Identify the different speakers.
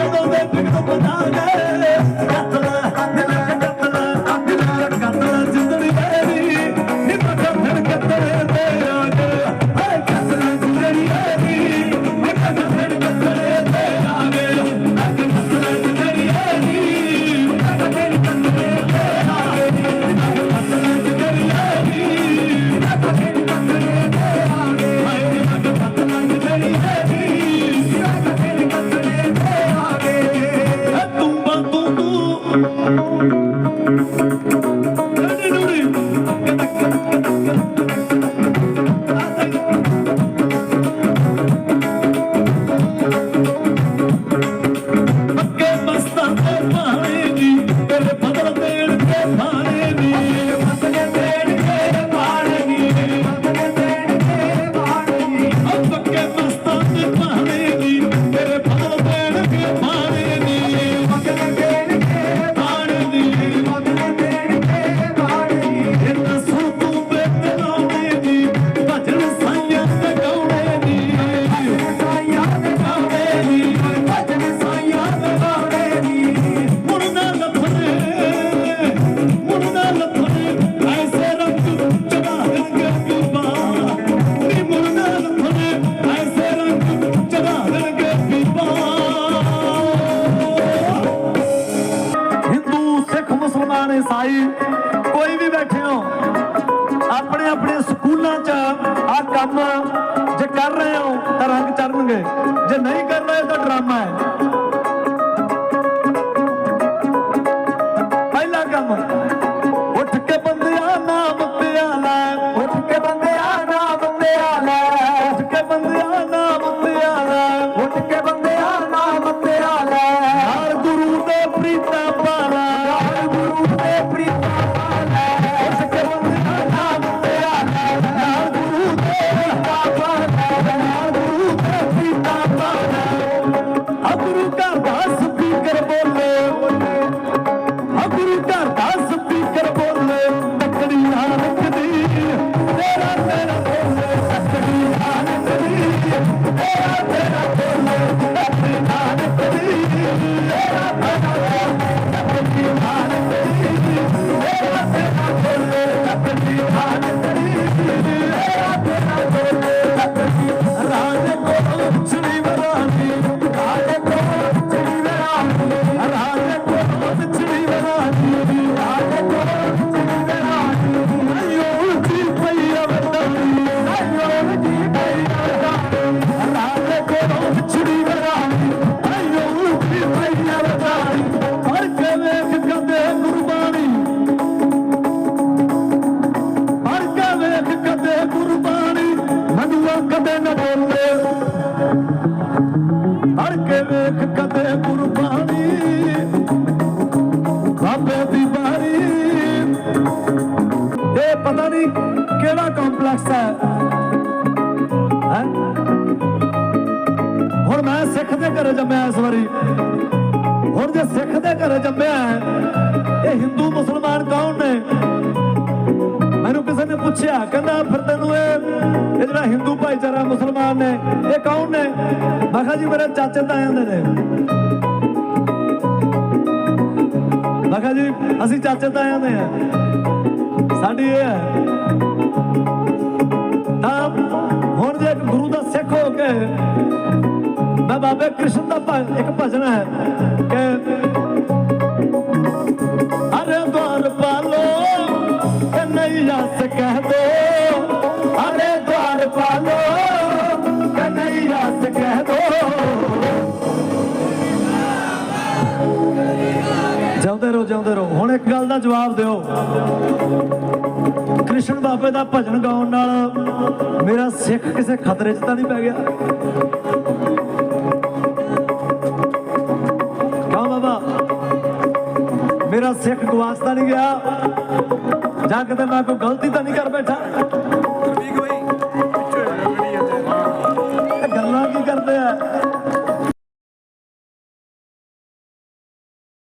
Speaker 1: कदों दे पिंड बनाना Thank you. ਮੁਸਲਮਾਨ ਈਸਾਈ ਕੋਈ ਵੀ ਬੈਠੇ ਹੋ, ਆਪਣੇ ਆਪਣੇ ਸਕੂਲਾਂ 'ਚ ਆ ਕੰਮ ਜੇ ਕਰ ਰਹੇ ਹੋ ਤਾਂ ਰੰਗ ਚੜਨਗੇ ਜੇ ਨਹੀਂ ਕਰ ਰਹੇ ਤਾਂ ਡਰਾਮਾ ਹੈ। ਸਿੱਖ ਦੇ ਘਰੇ ਜੰਮਿਆ ਇਸ ਵਾਰੀ। ਹੁਣ ਜੇ ਸਿੱਖ ਦੇ ਘਰੇ ਜੰਮਿਆ ਹੈ, ਇਹ ਹਿੰਦੂ ਮੁਸਲਮਾਨ ਕੌਣ ਨੇ? ਮੈਨੂੰ ਕਿਸੇ ਨੇ ਪੁੱਛਿਆ ਕਹਿੰਦਾ ਫਿਰ ਤੈਨੂੰ ਇਹ ਜਿਹੜਾ ਹਿੰਦੂ ਭਾਈਚਾਰਾ ਮੁਸਲਮਾਨ ਨੇ ਇਹ ਕੌਣ ਨੇ? ਮੈਂ ਕਿਹਾ ਜੀ ਮੇਰੇ ਚਾਚੇ ਤਾਇਆਂ ਦੇ ਨੇ। ਮੈਂ ਕਿਹਾ ਜੀ ਅਸੀਂ ਚਾਚੇ ਤਾਇਆਂ ਦੇ ਆ। ਸਾਡੀ ਇਹ ਹੈ। ਤਾਂ ਹੁਣ ਜੇ ਗੁਰੂ ਦਾ ਸਿੱਖ ਹੋ ਕੇ ਮੈਂ ਬਾਬੇ ਕ੍ਰਿਸ਼ਨ ਦਾ ਇੱਕ ਭਜਨ ਹੈ। ਕਿ ਹਰੇ ਦਵਾਰ ਪਾਲੋ ਕਨਈਆ ਸੇ ਕਹਿ ਦੋ। ਹਰੇ ਦਵਾਰ ਪਾਲੋ ਕਨਈਆ ਸੇ ਕਹਿ ਦੋ। ਜਿਉਂਦੇ ਰਹੋ ਜਿਉਂਦੇ ਰਹੋ। ਹੁਣ ਇੱਕ ਗੱਲ ਦਾ ਜਵਾਬ ਦਿਓ। ਕ੍ਰਿਸ਼ਨ ਬਾਬੇ ਦਾ ਭਜਨ ਗਾਉਣ ਨਾਲ ਮੇਰਾ ਸਿੱਖ ਕਿਸੇ ਖਤਰੇ 'ਚ ਤਾਂ ਨਹੀਂ ਪੈ ਗਿਆ? ਮੇਰਾ ਸਿੱਖ ਗਵਾਚ ਤਾਂ ਨਹੀਂ ਗਿਆ। ਜਾਂ ਕਿਤੇ ਮੈਂ ਕੋਈ ਗਲਤੀ ਤਾਂ ਨਹੀਂ ਕਰ ਬੈਠਾ। ਇਹ ਗੱਲਾਂ